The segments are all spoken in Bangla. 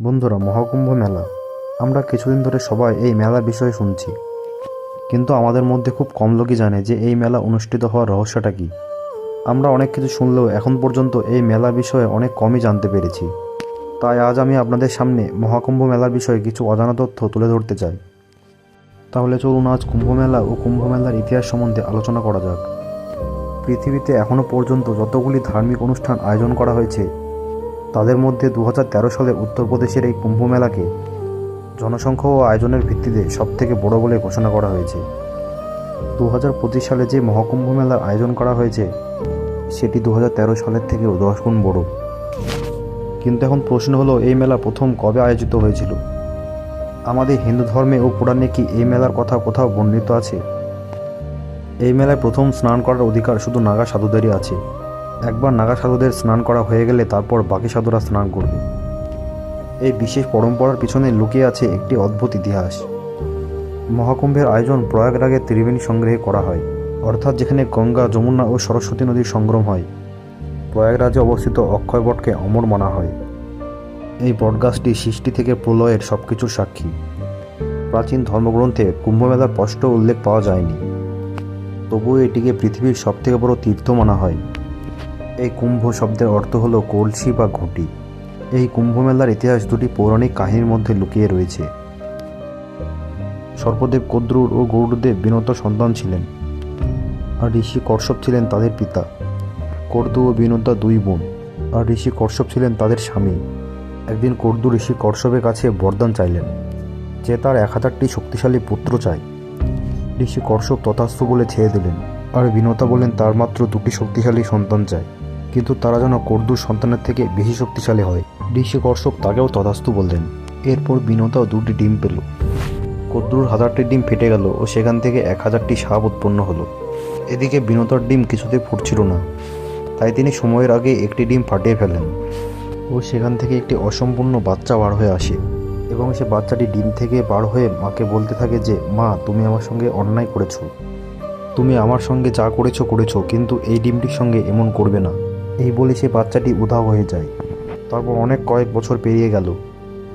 বন্ধুরা, মহাকুম্ভ মেলা। আমরা কিছুদিন ধরে সবাই এই মেলার বিষয়ে শুনছি। কিন্তু আমাদের মধ্যে খুব কম লোকই জানে যে এই মেলা অনুষ্ঠিত হওয়ার রহস্যটা কী। আমরা অনেক কিছু শুনলেও এখন পর্যন্ত এই মেলা বিষয়ে অনেক কমই জানতে পেরেছি। তাই আজ আমি আপনাদের সামনে মহাকুম্ভ মেলার বিষয়ে কিছু অজানা তথ্য তুলে ধরতে চাই। তাহলে চলুন আজ কুম্ভ মেলা ও কুম্ভ মেলার ইতিহাস সম্বন্ধে আলোচনা করা যাক। পৃথিবীতে এখনও পর্যন্ত যতগুলি ধার্মিক অনুষ্ঠান আয়োজন করা হয়েছে তাদের মধ্যে দু হাজার তেরো সালে উত্তরপ্রদেশের এই কুম্ভ মেলাকে জনসংখ্যা ও আয়োজনের ভিত্তিতে সবথেকে বড় বলে ঘোষণা করা হয়েছে। দু হাজার পঁচিশ সালে যে মহাকুম্ভ মেলার আয়োজন করা হয়েছে, সেটি দু হাজার তেরো সালের থেকেও দশ গুণ বড়। কিন্তু এখন প্রশ্ন হলো, এই মেলা প্রথম কবে আয়োজিত হয়েছিল? আমাদের হিন্দু ধর্মে ও পুরাণে কি এই মেলার কথা কোথাও বর্ণিত আছে? এই মেলায় প্রথম স্নান করার অধিকার শুধু নাগা সাধুদেরই আছে। একবার নাগা সাধুদের স্নান করা হয়ে গেলে তারপর বাকি সাধুরা স্নান করবে। এই বিশেষ পরম্পরার পিছনে লুকিয়ে আছে একটি অদ্ভুত ইতিহাস। মহাকুম্ভের আয়োজন প্রয়াগরাগের ত্রিবেণী সংগ্রহে করা হয়, অর্থাৎ যেখানে গঙ্গা, যমুনা ও সরস্বতী নদীর সংগ্রম হয়। প্রয়াগরাজে অবস্থিত অক্ষয় বটকে অমর মানা হয়। এই বটগাছটি সৃষ্টি থেকে প্রলয়ের সব কিছুর সাক্ষী। প্রাচীন ধর্মগ্রন্থে কুম্ভমেলার স্পষ্ট উল্লেখ পাওয়া যায়নি। তবুও এটিকে পৃথিবীর সবথেকে বড় তীর্থ মানা হয়। এই কুম্ভ শব্দের অর্থ হলো কলসি বা ঘটি। এই কুম্ভ মেলার ইতিহাস দুটি পৌরাণিক কাহিনীর মধ্যে লুকিয়ে রয়েছে। সর্পদেব কদ্রুর ও গৌরদেব বিনত সন্তান ছিলেন। আর ঋষি কর্ষপ ছিলেন তাদের পিতা। কর্দু ও বিনোদা দুই বোন। আর ঋষি কর্ষপ ছিলেন তাদের স্বামী। একদিন কর্দু ঋষি কর্ষপের কাছে বরদান চাইলেন যে তার এক হাজারটি শক্তিশালী পুত্র চাই। ঋষি কর্ষপ তথাস্থ বলে ছেড়ে দিলেন। আর বিনতা বলেন তার মাত্র দুটি শক্তিশালী সন্তান চাই। কিন্তু তারা যেন কর্দুর সন্তানের থেকে বেশি শক্তিশালী হয়। ঋষি কশ্যপ তাকেও তথাস্তু বললেন এরপর বিনতাও দুটি ডিম পেল। কদ্রুর হাজারটি ডিম ফেটে গেল ও সেখান থেকে এক হাজারটি সাপ উৎপন্ন হলো। এদিকে বিনতার ডিম কিছুতে ফুটছিল না। তাই তিনি সময়ের আগে একটি ডিম ফাটিয়ে ফেলেন ও সেখান থেকে একটি অসম্পূর্ণ বাচ্চা বার হয়ে আসে এবং সে বাচ্চাটি ডিম থেকে বার হয়ে মাকে বলতে থাকে যে, মা, তুমি আমার সঙ্গে অন্যায় করেছ। তুমি আমার সঙ্গে যা করেছ করেছ, কিন্তু এই ডিমটির সঙ্গে এমন করবে না। এই বলে সে বাচ্চাটি উধাও হয়ে যায়। তারপর অনেক কয়েক বছর পেরিয়ে গেল।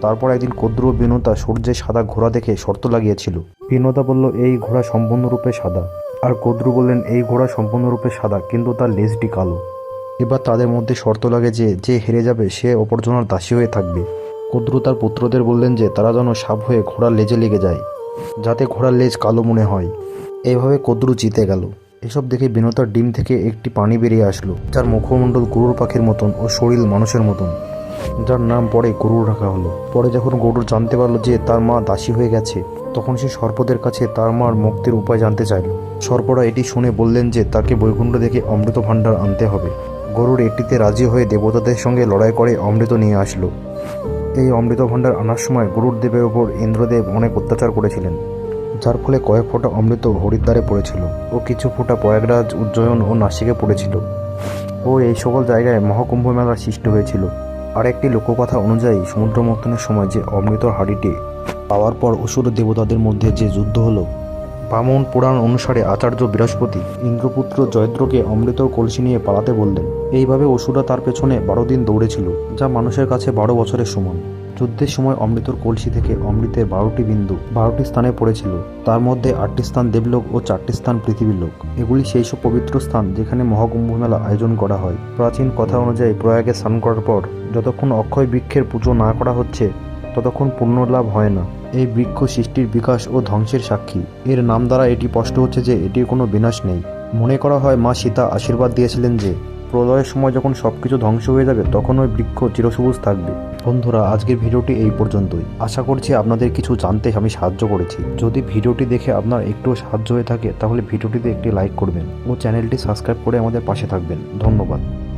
তারপর একদিন কদ্রু ও বিনতা সূর্যে সাদা ঘোড়া দেখে শর্ত লাগিয়েছিল। বিনতা বলল, এই ঘোড়া সম্পূর্ণরূপে সাদা। আর কদ্রু বললেন, এই ঘোড়া সম্পূর্ণরূপে সাদা, কিন্তু তার লেজটি কালো। এবার তাদের মধ্যে শর্ত লাগে যে যে হেরে যাবে, সে অপরজনার দাসী হয়ে থাকবে। কদ্রু তার পুত্রদের বললেন যে, তারা যেন সাপ হয়ে ঘোড়ার লেজে লেগে যায়, যাতে ঘোড়ার লেজ কালো মনে হয়। এইভাবে কদ্রু জিতে গেল। এসব দেখে বিনতার ডিম থেকে একটি পানি বেরিয়ে আসলো, যার মুখমণ্ডল গরুর পাখির মতন ও শরীর মানুষের মতন। যার নাম পরে গরুর রাখা হলো। পরে যখন গরুর জানতে পারল যে তার মা দাসী হয়ে গেছে, তখন সে সর্পদের কাছে তার মার মুক্তির উপায় জানতে চাইল। সর্পরা এটি শুনে বললেন যে তাকে বৈকুণ্ঠ থেকে অমৃত ভাণ্ডার আনতে হবে। গরুর এটিতে রাজি হয়ে দেবতাদের সঙ্গে লড়াই করে অমৃত নিয়ে আসলো। এই অমৃত ভাণ্ডার আনার সময় গরুর দেবের ওপর ইন্দ্রদেব অনেক অত্যাচার করেছিলেন। যার ফলে কয়েক ফোঁটা অমৃত হরিদ্বারে পড়েছিল ও কিছু ফোঁটা প্রয়াগরাজ, উজ্জয়ন ও নাসিকে পড়েছিল। ও এই সকল জায়গায় মহাকুম্ভ মেলার সৃষ্টি হয়েছিল। আর একটি লোককথা অনুযায়ী সমুদ্র মন্থনের সময় যে অমৃত হাড়িটি পাওয়ার পর অসুর দেবতাদের মধ্যে যে যুদ্ধ হলো, বামন পুরাণ অনুসারে আচার্য বৃহস্পতি ইন্দ্রপুত্র জয়দ্রকে অমৃতর কলসি নিয়ে পালাতে বললেন। এইভাবে অসুরা তার পেছনে বারো দিন দৌড়েছিল, যা মানুষের কাছে বারো বছরের সমান। যুদ্ধের সময় অমৃতর কলসি থেকে অমৃতের বারোটি বিন্দু বারোটি স্থানে পড়েছিল। তার মধ্যে আটটি স্থান দেবলোক ও চারটি স্থান পৃথিবীর লোক। এগুলি সেই সব পবিত্র স্থান যেখানে মহাকুম্ভ মেলা আয়োজন করা হয়। প্রাচীন কথা অনুযায়ী প্রয়াগে স্নান করার পর যতক্ষণ অক্ষয় বৃক্ষের পুজো না করা হচ্ছে, ততক্ষণ পুণ্যলাভ হয় না। এই বৃক্ষ সৃষ্টির বিকাশ ও ধ্বংসের সাক্ষী। এর নাম দ্বারা এটি স্পষ্ট হচ্ছে যে এটির কোনো বিনাশ নেই। মনে করা হয় মা সীতা আশীর্বাদ দিয়েছিলেন যে প্রলয়ের সময় যখন সব কিছু ধ্বংস হয়ে যাবে, তখন ওই বৃক্ষ চিরসবুজ থাকবে। বন্ধুরা, আজকের ভিডিওটি এই পর্যন্তই। আশা করছি আপনাদের কিছু জানতে আমি সাহায্য করেছি। যদি ভিডিওটি দেখে আপনার একটুও সাহায্য হয়ে থাকে, তাহলে ভিডিওটিতে একটি লাইক করবেন ও চ্যানেলটি সাবস্ক্রাইব করে আমাদের পাশে থাকবেন। ধন্যবাদ।